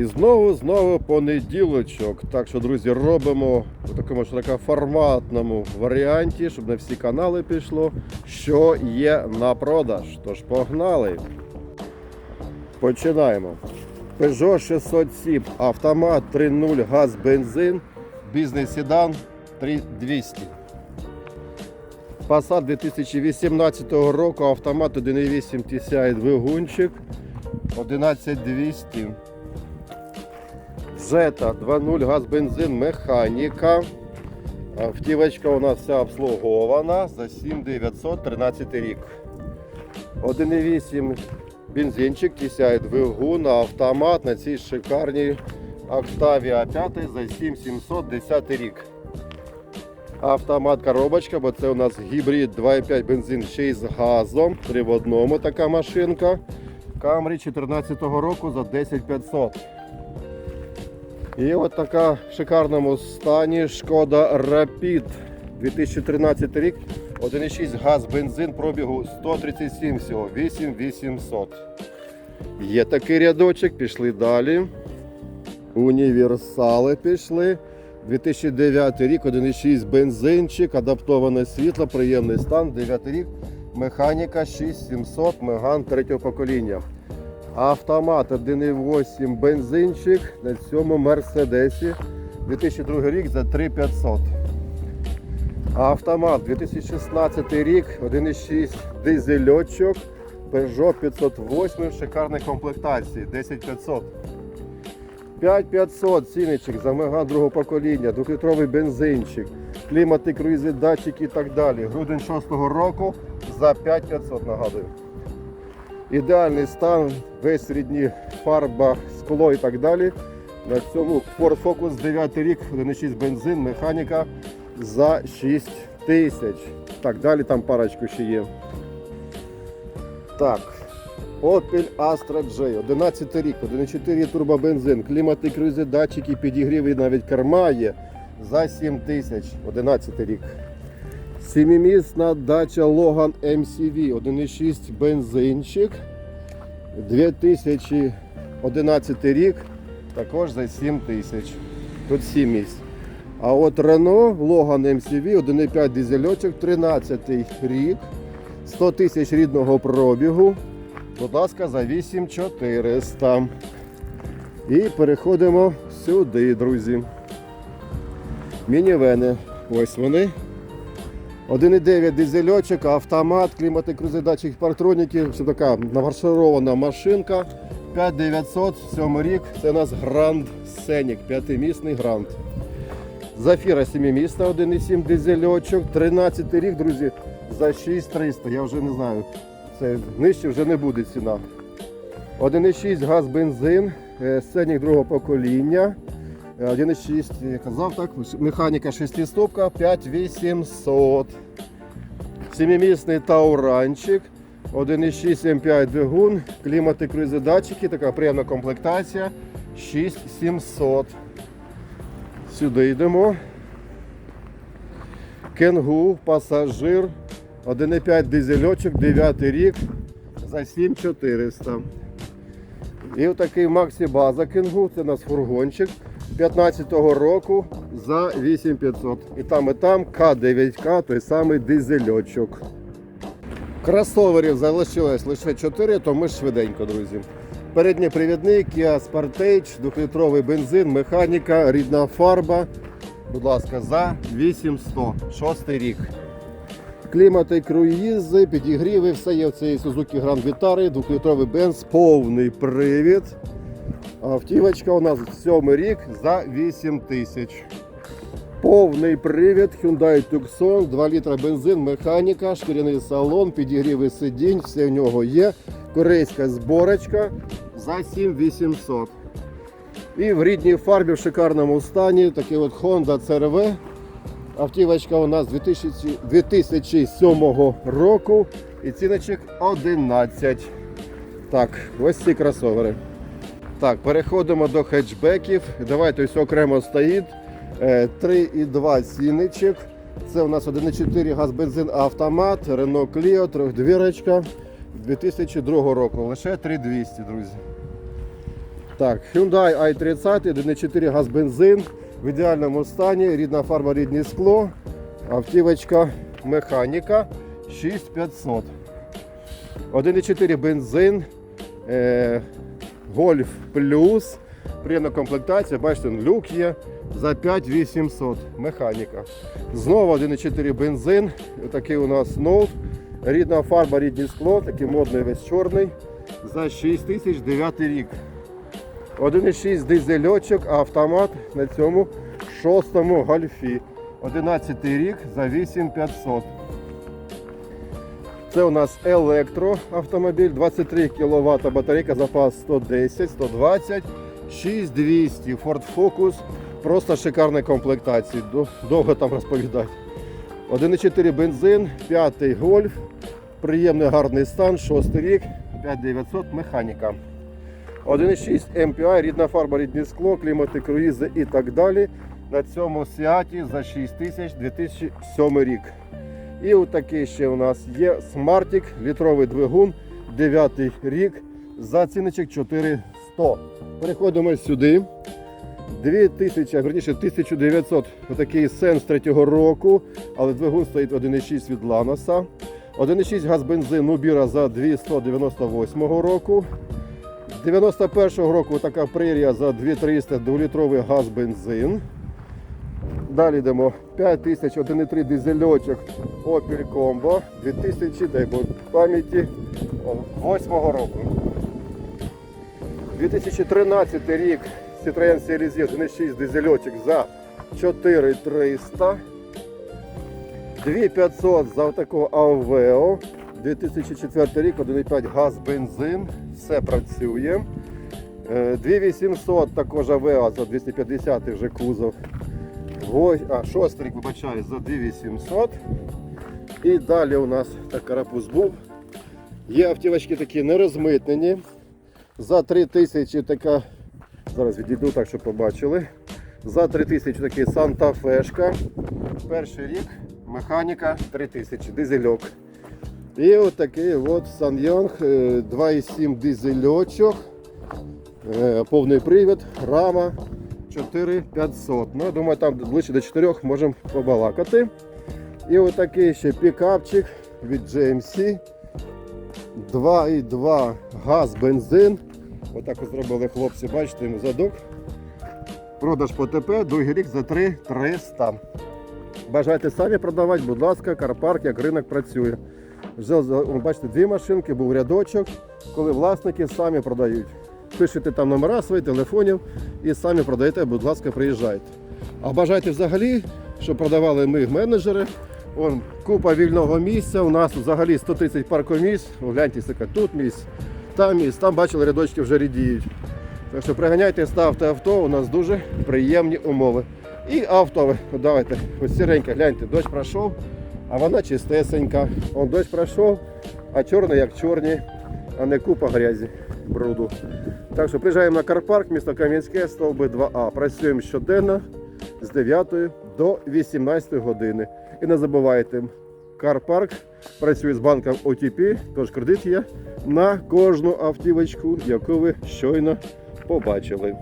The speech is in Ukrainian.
І знову, знову понеділочок. Так що, друзі, робимо у такому широкоформатному варіанті, щоб на всі канали пішло, що є на продаж. Тож погнали. Починаємо. Peugeot 607, автомат 3.0, газ, бензин, бізнес-седан 3200. Passat 2018 року, автомат 1.8 TCI двигунчик 11200. Зета 2.0 газ, бензин, механіка. Автівочка у нас вся обслугована за 7913 рік. 1.8 бензинчик, TCI двигун, автомат на цій шикарній Octavia 5 за 7710 рік. Автомат коробочка, бо це у нас гібрид 2.5 бензин ще й з газом. Три в одному така машинка. Camry 14 року за 10500. І от така в шикарному стані шкода Rapid 2013 рік. 1,6 газ, бензин пробігу 137 всього, 8800. Є такий рядочок, пішли далі. Універсали пішли. 2009 рік, 1,6 бензинчик, адаптоване світло, приємний стан, 9 рік, механіка 6700, меган третього покоління. Автомат 1,8 бензинчик на цьому Мерседесі. 2002 рік за 3500. Автомат 2016 рік, 1,6 дизельочок, Peugeot 508 в шикарній комплектації, 10500. 5500 ціничок за меган другого покоління, 2-літровий бензинчик, клімати, круїзи, датчики і так далі. Грудень 6-го року за 5500 нагадую. Ідеальний стан, весь рідні фарба, скло і так далі. На цьому Ford Focus 9 рік, 1,6 бензин, механіка за 6 тисяч. Так, далі там парочку ще є. Так, Opel Astra J, 11 рік, 1,4 турбобензин, клімати, круїзи, датчики, підігрів навіть керма є за 7 тисяч, 11 рік. Сімімісна дача Logan MCV, 1,6 бензинчик, 2011 рік, також за 7 тисяч. Тут 7 місць. А от Renault Logan MCV, 1,5 дизельочок, 13 рік, 100 тисяч рідного пробігу. Будь ласка, за 8400. І переходимо сюди, друзі. Мінівени. Ось вони. 1,9 дизельочок, автомат, клімати, крузи, датчик, партроніки. Все така нафарширована машинка. 5900, 7 рік. Це у нас Grand Scenic, п'ятимісний гранд. Зафіра 7-місна, 1,7 дизельочок, 13 рік, друзі, за 6300. Я вже не знаю. Це нижче вже не буде ціна. 1,6 газ бензин, сценік другого покоління. Е, 1,6, я казав так, механіка 6 стопка, 5800. Семимісний тауранчик, 1,6 М5 двигун, клімати круїзи датчики, така приємна комплектація, 6700. Сюди йдемо. Кенгу, пасажир, 1,5 дизельочок, 9 рік за 7400. І отакий Максі База Кенгу, це у нас фургончик 15-го року за 8500. І там, і там К9К, той самий дизельочок. Кросоверів залишилось лише 4, то ми швиденько, друзі. Передній привідник, Kia Sportage, 2-літровий бензин, механіка, рідна фарба. Будь ласка, за 8100, 6 рік. Клімати, круїзи, підігріви, все є в цій Suzuki Grand Vitara, 2-літровий бенз, повний привід. Автівочка у нас 7 рік за 8 тисяч. Повний привід Hyundai Tucson, 2 літра бензин, механіка, шкіряний салон, підігріви сидінь, все в нього є. Корейська зборочка за 7800. І в рідній фарбі в шикарному стані такий от Honda CRV. Автівочка у нас 2000 2007 року і ціночок 11. Так, ось ці кросовери. Так, переходимо до хетчбеків. Давайте ось окремо стоїть. Е, 3,2 ціничок. Це у нас 1,4 газ бензин автомат, Renault Clio, трьохдвірочка 2002 року. Лише 3200, друзі. Так, Hyundai i30, 1.4 газ бензин в ідеальному стані, рідна фарба, рідне скло, автівочка механіка 6500. 1.4 бензин, е, Golf Plus, приємна комплектація, бачите, люк є за 5800 механіка. Знову 1.4 бензин, такий у нас ноут, рідна фарба, рідне скло, такий модний весь чорний, за 6009 рік. 1,6 дизельочок, автомат на цьому шостому гольфі. 11 рік за 8500. Це у нас електроавтомобіль, 23 кВт батарейка, запас 110, 120, 6200. Ford Focus. Просто шикарна комплектація. Довго там розповідати. 1,4 бензин, 5 гольф. Приємний гарний стан, 6 рік, 5900 механіка. 1,6 MPI, рідна фарба, рідне скло, клімати, круїзи і так далі. На цьому Сіаті за 6 тисяч 2007 рік. І отакий ще у нас є Smartick, літровий двигун, 9 рік, за ціночок 4100. Переходимо сюди. 2000, а верніше 1900, отакий сенс третього року, але двигун стоїть 1,6 від Ланоса. 1,6 газ бензин Нубіра за 298 року. 91-го року така прерія за 2300 2-літровий газ бензин. Далі йдемо 5000 1,3 дизельочок Opel Combo 2000, дай Бог пам'яті 8 року. 2013 рік Citroen Cerise 1,6 дизельочок за 4300. 2500 за такого Aveo. 2004 рік 1,5 газ бензин. Все працює. Е, 2800 також Aveo за 250 вже кузов. Го- А, шостий рік, вибачаю, за 2800. І далі у нас так карапуз був. Є автівочки такі нерозмитнені. За 3000 така. Зараз відійду так, щоб побачили. За 3000 такий Санта Фешка. Перший рік. Механіка 3000, дизельок. І от такий от Саньйонг 2,7 дизельочок. Е, Повний привід, рама 4500. Ну, я думаю, там ближче до 4 можемо побалакати. І отакий ще пікапчик від GMC. 2,2 газ, бензин. Отак от зробили хлопці, бачите, йому задок. Продаж по ТП, другий рік за 3,300. Бажаєте самі продавати, будь ласка, карпарк, як ринок працює. Вже, бачите, дві машинки, був рядочок, коли власники самі продають. Пишете там номера свої, телефонів і самі продаєте, будь ласка, приїжджайте. А бажаєте взагалі, щоб продавали ми менеджери. Вон, купа вільного місця. У нас взагалі 130 паркомісць. Гляньте, тут місць, там місць, там бачили, рядочки вже рідіють. Так що приганяйте, ставте авто, у нас дуже приємні умови. І авто, давайте, ось сіренька, гляньте, дощ пройшов, а вона чистесенька. Он дощ пройшов, а чорний як чорні, а не купа грязі, бруду. Так що приїжджаємо на Карпарк, місто Кам'янське, стовби 2А. Працюємо щоденно з 9 до 18 години. І не забувайте, Карпарк працює з банком OTP, тож кредит є на кожну автівочку, яку ви щойно побачили.